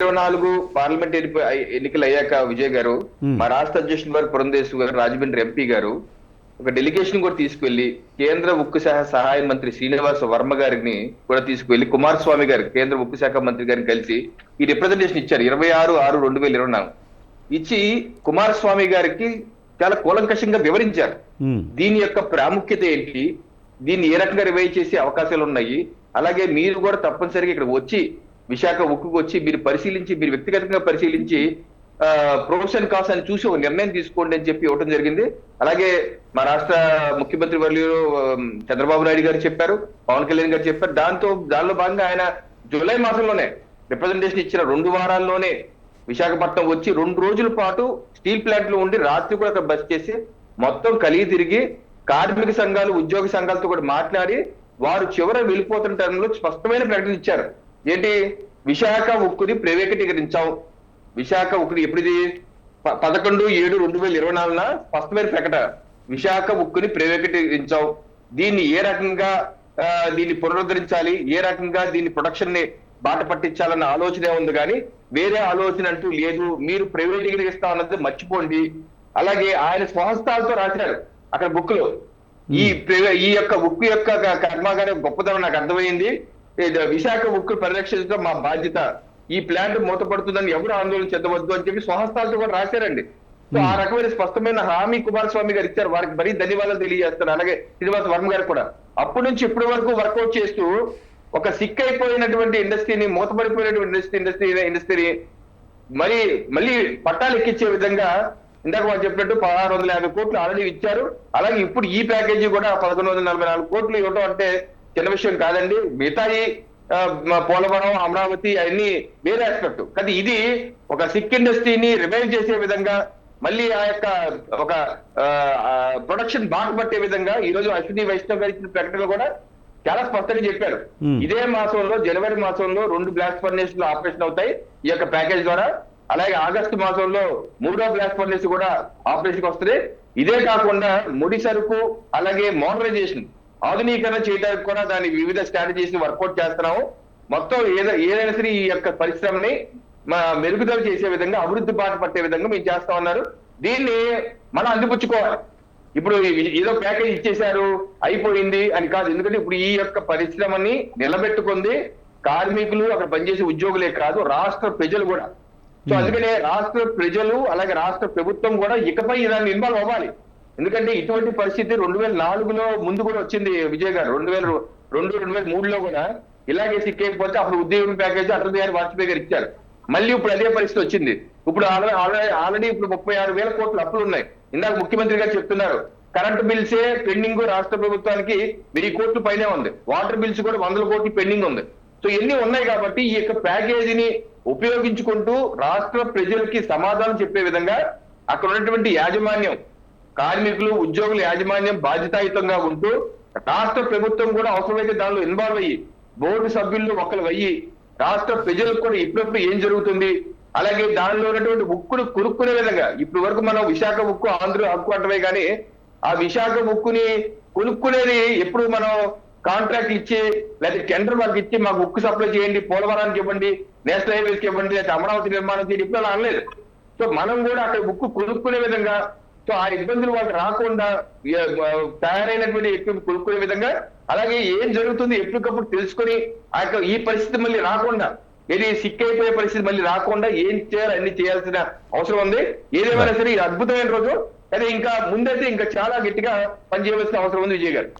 ఇరవై నాలుగు పార్లమెంట్ ఎన్నిక- ఎన్నికలు అయ్యాక విజయ్ గారు Hmm. మా రాష్ట్ర అధ్యక్షుడు వారు పురంధేశ్వర్ గారు రాజమండ్రి ఎంపీ గారు ఒక డెలిగేషన్ కూడా తీసుకువెళ్ళి కేంద్ర ఉక్కు శాఖ సహాయ మంత్రి శ్రీనివాస వర్మ గారిని కూడా తీసుకువెళ్ళి కుమారస్వామి గారు కేంద్ర ఉక్కు శాఖ మంత్రి గారిని కలిసి ఈ రిప్రజెంటేషన్ ఇచ్చారు. ఇరవై ఆరు ఆరు రెండు వేల ఇరవై నాలుగు. ఇచ్చి కుమారస్వామి గారికి చాలా కూలంకషంగా వివరించారు. ఉమ్, దీని యొక్క ప్రాముఖ్యత ఏంటి? దీన్ని ఏ రకంగా రివైవ్ చేసే అవకాశాలు ఉన్నాయి? అలాగే మీరు కూడా తప్పనిసరిగా ఇక్కడ వచ్చి విశాఖ ఉక్కుకు వచ్చి మీరు పరిశీలించి మీరు వ్యక్తిగతంగా పరిశీలించి ప్రొఫెషన్ కాస్ అని చూసి ఒక నిర్ణయం తీసుకోండి అని చెప్పి ఇవ్వడం జరిగింది. అలాగే మా రాష్ట్ర ముఖ్యమంత్రి వర్యులు చంద్రబాబు నాయుడు గారు చెప్పారు పవన్ కళ్యాణ్ గారు చెప్పారు. దాంతో దానిలో భాగంగా ఆయన జూలై మాసంలోనే రిప్రజెంటేషన్ ఇచ్చిన రెండు వారాల్లోనే విశాఖపట్నం వచ్చి రెండు రోజుల పాటు స్టీల్ ప్లాంట్లో ఉండి రాత్రి కూడా అక్కడ బస్ చేసి మొత్తం కలిగి తిరిగి కార్మిక సంఘాలు ఉద్యోగ సంఘాలతో కూడా మాట్లాడి వారు చివర వెళ్ళిపోతున్న టైంలో స్పష్టమైన ప్రకటన ఇచ్చారు. ఏంటి? విశాఖ ఉక్కుని ప్రైవేటీకరించాం విశాఖ ఉక్కుని ఎప్పుడిది? పదకొండు ఏడు రెండు వేల ఇరవై నాలుగున స్పష్టమైన ప్రకటన విశాఖ ఉక్కుని ప్రైవేటీకరించాం దీన్ని ఏ రకంగా దీన్ని పునరుద్ధరించాలి? ఏ రకంగా దీన్ని ప్రొడక్షన్ని బాట పట్టించాలన్న ఆలోచనే ఉంది కానీ వేరే ఆలోచన అంటూ లేదు. మీరు ప్రైవేటీకరిస్తా అన్నది మర్చిపోండి. అలాగే ఆయన స్వహస్తాలతో రాశారు అక్కడ బుక్లో ఈ ప్రైవే- ఈ యొక్క ఉక్కు యొక్క కర్మాగారం గొప్పతనం నాకు అర్థమైంది. విశాఖ ఉక్కు పరిరక్షించడం మా బాధ్యత. ఈ ప్లాంట్ మూతపడుతుందని ఎవరు ఆందోళన చెందవద్దు అని చెప్పి స్వహస్తాలతో కూడా రాశారండి. సో ఆ రకమైన స్పష్టమైన హామీ కుమారస్వామి గారు ఇచ్చారు. వారికి మరీ ధన్యవాదాలు తెలియజేస్తారు అలాగే శ్రీనివాస వర్మ గారు కూడా. అప్పటి నుంచి ఇప్పటి వరకు వర్కౌట్ చేస్తూ ఒక సిక్ అయిపోయినటువంటి ఇండస్ట్రీని మూతపడిపోయినటువంటి ఇండస్ట్రీ ఇండస్ట్రీ ఇండస్ట్రీని మరి మళ్ళీ పట్టాలు ఎక్కించే విధంగా ఇందాక వాళ్ళు చెప్పినట్టు పదహారు వందల యాభై కోట్లు ఆల్రెడీ ఇచ్చారు. అలాగే ఇప్పుడు ఈ ప్యాకేజీ కూడా పదకొండు వందల నలభై నాలుగు కోట్లు ఇవ్వడం అంటే చిన్న విషయం కాదండి. మిగతాయి పోలవరం అమరావతి అవన్నీ వేరే ఆస్పెక్ట్ కానీ ఇది ఒక సిక్ ఇండస్ట్రీని రివైవ్ చేసే విధంగా మళ్ళీ ఆ యొక్క ఒక ప్రొడక్షన్ బాగా పట్టే విధంగా ఈ రోజు అశ్విని వైష్ణవ్ గారి ఇచ్చిన ప్రకటనలో కూడా చాలా స్పష్టంగా చెప్పారు. ఇదే మాసంలో జనవరి మాసంలో రెండు బ్లాస్ట్ ఫర్నేస్లో ఆపరేషన్ అవుతాయి ఈ యొక్క ప్యాకేజ్ ద్వారా. అలాగే ఆగస్టు మాసంలో మూడో బ్లాస్ట్ ఫర్నేస్ కూడా ఆపరేషన్ వస్తుంది. ఇదే కాకుండా ముడి సరుకు అలాగే మోడరైజేషన్ ఆధునీకరణ చేయడానికి కూడా దాని వివిధ స్ట్రాటజీస్ని వర్కౌట్ చేస్తున్నాము. మొత్తం ఏదో ఏదైనా సరే ఈ యొక్క పరిశ్రమని మా మెరుగుదల చేసే విధంగా అభివృద్ధి బాట పట్టే విధంగా మేము చేస్తా ఉన్నారు. దీన్ని మనం అందిపుచ్చుకోవాలి. ఇప్పుడు ఏదో ప్యాకేజ్ ఇచ్చేశారు అయిపోయింది అని కాదు. ఎందుకంటే ఇప్పుడు ఈ యొక్క పరిశ్రమని నిలబెట్టుకుంది కార్మికులు అక్కడ పనిచేసే ఉద్యోగులే కాదు రాష్ట్ర ప్రజలు కూడా. సో అందుకనే రాష్ట్ర ప్రజలు అలాగే రాష్ట్ర ప్రభుత్వం కూడా ఇకపై దాన్ని ఇన్వాల్వ్ అవ్వాలి. ఎందుకంటే ఇటువంటి పరిస్థితి రెండు వేల నాలుగులో ముందు కూడా వచ్చింది విజయ్ గారు. రెండు వేల రెండు రెండు వేల మూడులో కూడా ఇలాగే సిక్కేకపోతే అప్పుడు ఉద్యోగం ప్యాకేజ్ అటల్ బిహారీ వాజ్పేయి గారు ఇచ్చారు. మళ్ళీ ఇప్పుడు అదే పరిస్థితి వచ్చింది. ఇప్పుడు ఆల్రెడీ ఆల్రెడీ ఇప్పుడు ముప్పై ఆరు వేల కోట్ల అప్పులు ఉన్నాయి. ఇందాక ముఖ్యమంత్రి గారు చెప్తున్నారు కరెంట్ బిల్సే పెండింగ్ రాష్ట్ర ప్రభుత్వానికి వెయ్యి కోట్లు పైనే ఉంది. వాటర్ బిల్స్ కూడా వందల కోట్లు పెండింగ్ ఉంది. సో ఎన్ని ఉన్నాయి కాబట్టి ఈ యొక్క ప్యాకేజీని ఉపయోగించుకుంటూ రాష్ట్ర ప్రజలకి సమాధానం చెప్పే విధంగా అక్కడ ఉన్నటువంటి యాజమాన్యం కార్మికులు ఉద్యోగుల యాజమాన్యం బాధ్యతాయుతంగా ఉంటూ రాష్ట్ర ప్రభుత్వం కూడా అవసరమైతే దానిలో ఇన్వాల్వ్ అయ్యి బోర్డు సభ్యులు ఒకరు అయ్యి రాష్ట్ర ప్రజలకు కూడా ఇప్పుడప్పుడు ఏం జరుగుతుంది? అలాగే దానిలో ఉన్నటువంటి ఉక్కును కొనుక్కునే విధంగా ఇప్పటి వరకు మనం విశాఖ ఉక్కు ఆంధ్ర హక్కు అంటమే కానీ ఆ విశాఖ ఉక్కుని కొనుక్కునేది ఎప్పుడు మనం కాంట్రాక్ట్ ఇచ్చి లేదా టెండర్ వాళ్ళకి ఇచ్చి మాకు ఉక్కు సప్లై చేయండి పోలవరానికి ఇవ్వండి నేషనల్ హైవేస్కి ఇవ్వండి లేదా అమరావతి నిర్మాణం చేయండి ఇప్పుడు అలా అనలేదు. సో మనం కూడా అక్కడ ఉక్కు కొనుక్కునే విధంగా సో ఆ ఇబ్బందులు వాళ్ళకి రాకుండా తయారైనటువంటి ఎక్కువ కొనుక్కునే విధంగా అలాగే ఏం జరుగుతుంది ఎప్పటికప్పుడు తెలుసుకొని ఆ యొక్క ఈ పరిస్థితి మళ్ళీ రాకుండా ఏది సిక్ అయిపోయే పరిస్థితి మళ్ళీ రాకుండా ఏం చేయాలి అన్ని చేయాల్సిన అవసరం ఉంది. ఏదేమైనా సరే ఇది అద్భుతమైన రోజు. కానీ ఇంకా ముందైతే ఇంకా చాలా గట్టిగా పనిచేయవలసిన అవసరం ఉంది విజయ్ గారు.